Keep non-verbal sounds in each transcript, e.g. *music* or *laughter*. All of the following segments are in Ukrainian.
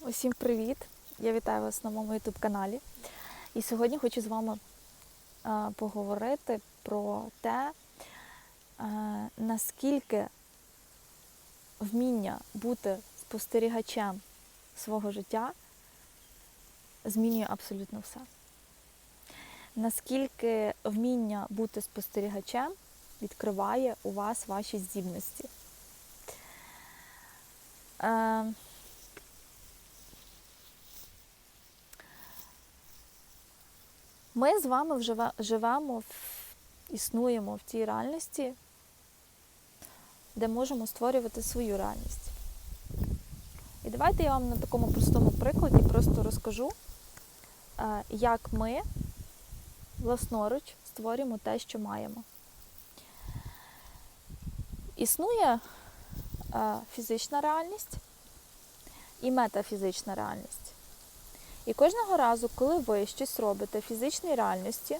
Усім привіт! Я вітаю вас на моєму youtube каналі. І сьогодні хочу з вами е, поговорити про те, е, наскільки вміння бути спостерігачем свого життя змінює абсолютно все. Наскільки вміння бути спостерігачем відкриває у вас ваші здібності. Ми з вами живемо, існуємо в тій реальності, де можемо створювати свою реальність. І давайте я вам на такому простому прикладі просто розкажу, е, як ми власноруч створюємо те, що маємо. Існує е, фізична реальність і метафізична реальність. І кожного разу, коли ви щось робите в фізичній реальності,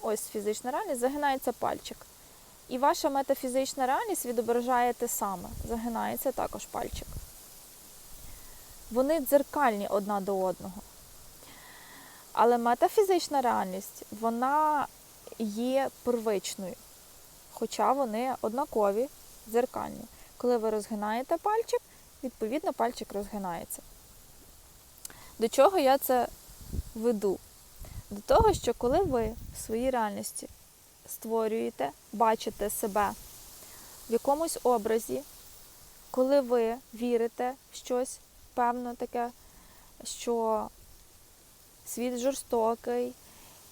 ось фізична реальність, загинається пальчик. І ваша метафізична реальність відображає те саме. Загинається також пальчик. Вони дзеркальні одна до одного. Але метафізична реальність, вона є первичною. Хоча вони однакові, дзеркальні. Коли ви розгинаєте пальчик, відповідно пальчик розгинається. До чого я це веду? До того, що коли ви в своїй реальності створюєте, бачите себе в якомусь образі, коли ви вірите в щось певне таке, що світ жорстокий,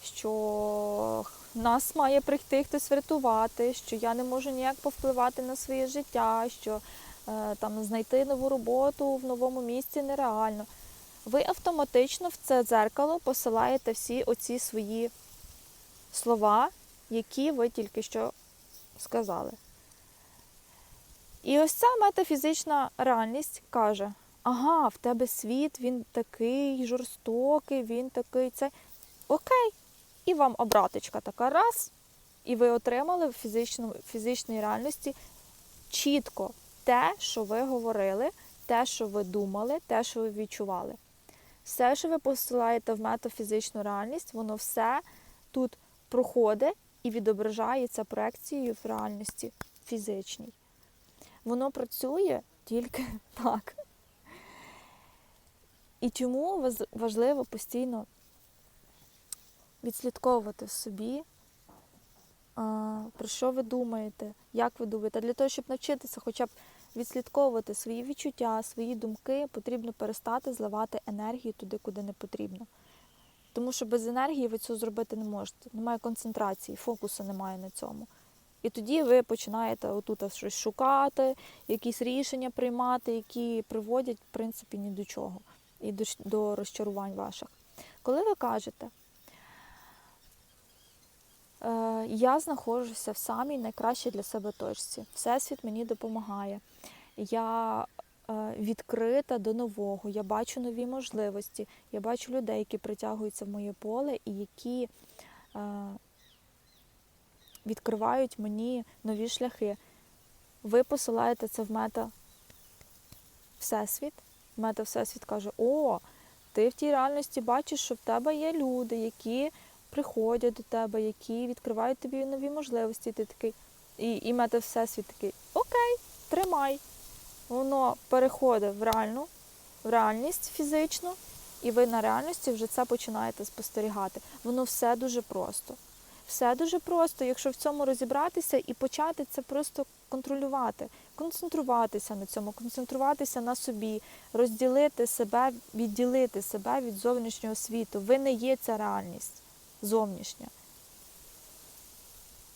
що нас має прийти хтось врятувати, що я не можу ніяк повпливати на своє життя, що е, там знайти нову роботу в новому місці нереально ви автоматично в це дзеркало посилаєте всі оці свої слова, які ви тільки що сказали. І ось ця метафізична реальність каже: ага, в тебе світ, він такий жорстокий, він такий це. Окей. І вам обраточка така раз, і ви отримали в фізичній реальності чітко те, що ви говорили, те, що ви думали, те, що ви відчували. Все, що ви посилаєте в метафізичну реальність, воно все тут проходить і відображається проекцією в реальності фізичній. Воно працює тільки *laughs* так. І чому важливо постійно відслідковувати в собі, про що ви думаєте, як ви думаєте, для того, щоб навчитися хоча б відслідковувати свої відчуття, свої думки, потрібно перестати зливати енергію туди, куди не потрібно. Тому що без енергії ви цього зробити не можете. Немає концентрації, фокусу немає на цьому. І тоді ви починаєте отут щось шукати, якісь рішення приймати, які приводять, в принципі, ні до чого і до, розчарувань ваших. Коли ви кажете, я знаходжуся в самій найкращій для себе точці, Всесвіт мені допомагає, я е, відкрита до нового, я бачу нові можливості, я бачу людей, які притягуються в моє поле і які е, відкривають мені нові шляхи. Ви посилаєте це в мета Всесвіт. Мета Всесвіт каже: О, ти в тій реальності бачиш, що в тебе є люди, які приходять до тебе, які відкривають тобі нові можливості. Ти такий, і, і мета Всесвіт такий, окей, тримай. Воно переходить в реальну, в реальність фізичну, і ви на реальності вже це починаєте спостерігати. Воно все дуже просто. Все дуже просто, якщо в цьому розібратися і почати це просто контролювати, концентруватися на цьому, концентруватися на собі, розділити себе, відділити себе від зовнішнього світу. Ви не є ця реальність зовнішня.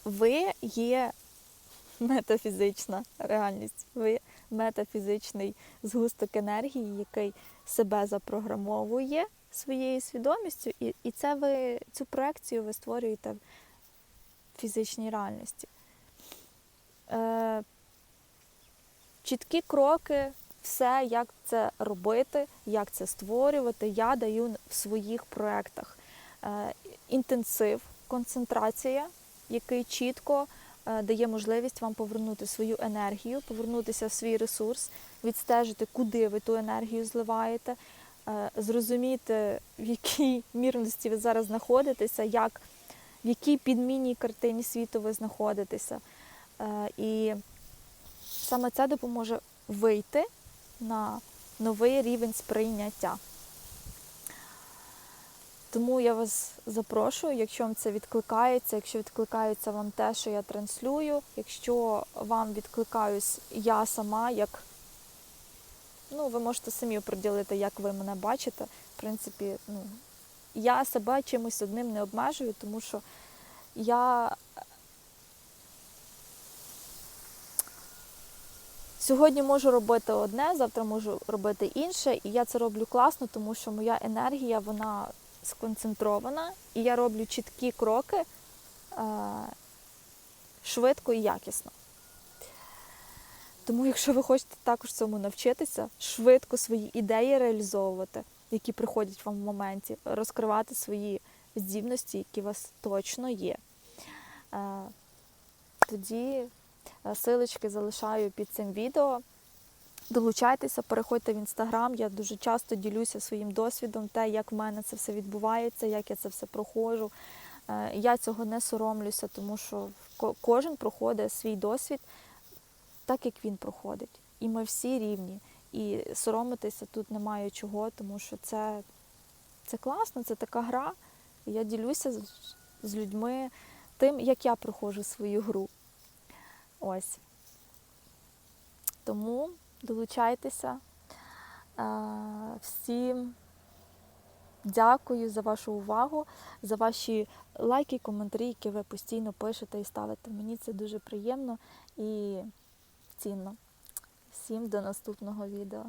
Ви є метафізична реальність. Ви метафізичний згусток енергії, який себе запрограмовує своєю свідомістю, і, і це ви цю проекцію ви створюєте в фізичній реальності. Е, чіткі кроки, все, як це робити, як це створювати, я даю в своїх проєктах. Е, інтенсив, концентрація, який чітко е, дає можливість вам повернути свою енергію, повернутися в свій ресурс, відстежити, куди ви ту енергію зливаєте, е, зрозуміти, в якій мірності ви зараз знаходитеся, як, в якій підмінній картині світу ви знаходитеся. І саме це допоможе вийти на новий рівень сприйняття. Тому я вас запрошую, якщо вам це відкликається, якщо відкликається вам те, що я транслюю, якщо вам відкликаюсь я сама, як ну, ви можете самі приділити, як ви мене бачите. В принципі, ну, я себе чимось одним не обмежую, тому що я Сьогодні можу робити одне, завтра можу робити інше, і я це роблю класно, тому що моя енергія вона сконцентрована, і я роблю чіткі кроки е, швидко і якісно. Тому, якщо ви хочете також цьому навчитися, швидко свої ідеї реалізовувати, які приходять вам в моменті, розкривати свої здібності, які у вас точно є, е, тоді Е, Силочки залишаю під цим відео. Долучайтеся, переходьте в інстаграм. Я дуже часто ділюся своїм досвідом, те, як в мене це все відбувається, як я це все проходжу. Е, Я цього не соромлюся, тому що кожен проходить свій досвід так, як він проходить. І ми всі рівні. І соромитися тут немає чого, тому що це, це класно, це така гра. Я ділюся з, з людьми тим, як я проходжу свою гру. Ось. Тому долучайтеся. Всім дякую за вашу увагу, за ваші лайки, коментарі, які ви постійно пишете і ставите. Мені це дуже приємно і цінно. Всім до наступного відео.